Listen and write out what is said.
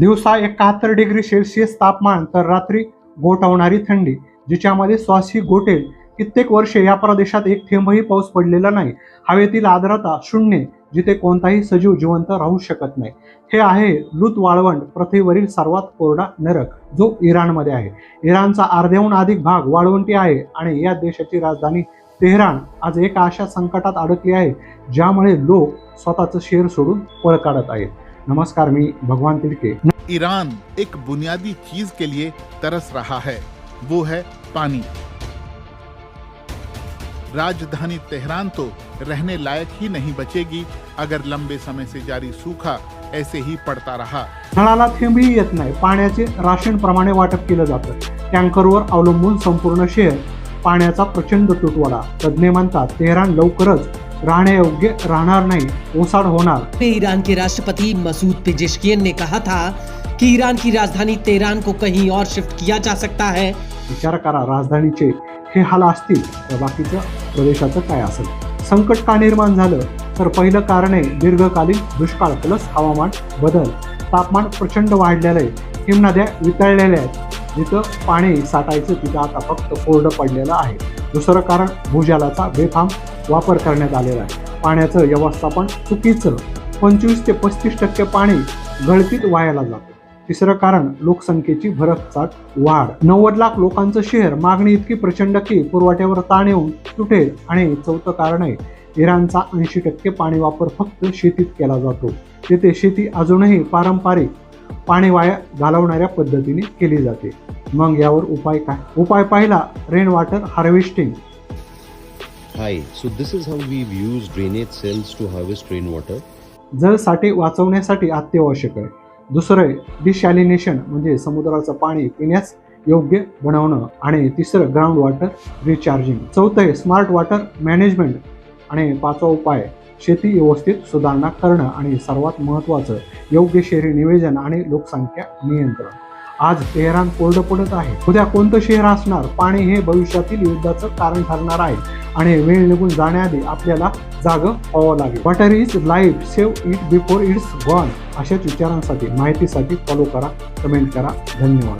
दिवसा एकाहत्तर degree Celsius तापमान तर रात्री गोठवणारी थंडी जिच्यामध्ये श्वासही गोटेल कित्येक वर्षे या प्रदेशात एक थेंबही पाऊस पडलेला नाही. हवेतील आर्द्रता शून्य जिथे कोणताही सजीव जिवंत राहू शकत नाही. हे आहे लुत वाळवंट पृथ्वीवरील सर्वात कोरडा नरक जो इराणमध्ये आहे. इराणचा अर्ध्याहून अधिक भाग वाळवंटी आहे आणि या देशाची राजधानी तेहरान आज एका अशा संकटात अडकली आहे ज्यामुळे लोक स्वतःचं शेर सोडून पळ काढत आहेत. नमस्कार मी भगवान तिडके. ईरान एक बुनियादी चीज के लिए तरस रहा है वो है पानी। राजधानी तेहरान तो रहने लायक ही नहीं बचेगी अगर लंबे समय से जारी सूखा ऐसे ही पड़ता रहा। नळाला थेंबही येत नाही पाण्याचे राशन प्रमाणे वाटप केलं जातं. टँकरवर अवलंबून संपूर्ण शहर पाण्याचा प्रचंड तुटवडा. तज्ज्ञ म्हणतात तेहरान लवकरच राहण्यायोग्य राहणार नाही ओसाड होणार. ईरान के राष्ट्रपति मसूद पेजेशकियन ने कहा था कि ईरान की राजधानी तेहरान को कहीं और शिफ्ट किया जा सकता है। विचार करा राजधानीचे हे हाल असतील तर बाकीचं प्रदेशाचं काय असेल? संकट का निर्माण झालं? तर पहिलं कारण आहे दीर्घकालीन दुष्काळ प्लस हवामान बदल. तापमान प्रचंड वाढलेलं आहे. हिमनद्या वितळलेल्या आहेत. जिथं पाणी साठायचं तिथं आता फक्त कोरडं पडलेलं आहे. दुसरं कारण भूजलाचा बेफाम वापर करण्यात आलेला आहे. पाण्याचं व्यवस्थापन चुकीचं. पंचवीस ते पस्तीस टक्के पाणी गळतीत वायाला जातं. तिसरं कारण लोकसंख्येची भरकचाट वाढ. नव्वद लाख लोकांचं शहर मागणी इतकी प्रचंड की पुरवठ्यावर ताण येऊन तुटेल आणि चौथं कारण आहे इराणचा ऐंशी टक्के पाणी वापर फक्त शेतीत केला जातो. तेथे शेती अजूनही पारंपरिक पाणी वाया घालवणाऱ्या पद्धतीने केली जाते. मग यावर उपाय काय? उपाय पाहिला rain water harvesting Hi, so this is how we've used drainage cells to harvest rainwater. जलसाठे वाचवण्यासाठी अत्यावश्यक आहे. दुसरं डिशॅलिनेशन म्हणजे समुद्राचं पाणी पिण्यास योग्य बनवणं. आणि तिसरं ग्राउंड वॉटर रिचार्जिंग चौथं आहे स्मार्ट वॉटर मॅनेजमेंट आणि पाचवा उपाय शेती व्यवस्थित सुधारणा करणं. आणि सर्वात महत्त्वाचं योग्य शहरी नियोजन आणि लोकसंख्या नियंत्रण. आज तेहरान कोरडं पडत आहे. उद्या कोणतं शहर असणार? पाणी हे भविष्यातील युद्धाचं कारण ठरणार आहे. आणि वेळ निघून जाण्याआधी आपल्याला जाग व्हावं लागेल. Water is life save it before it's gone अशाच विचारांसाठी माहितीसाठी फॉलो करा कमेंट करा. धन्यवाद.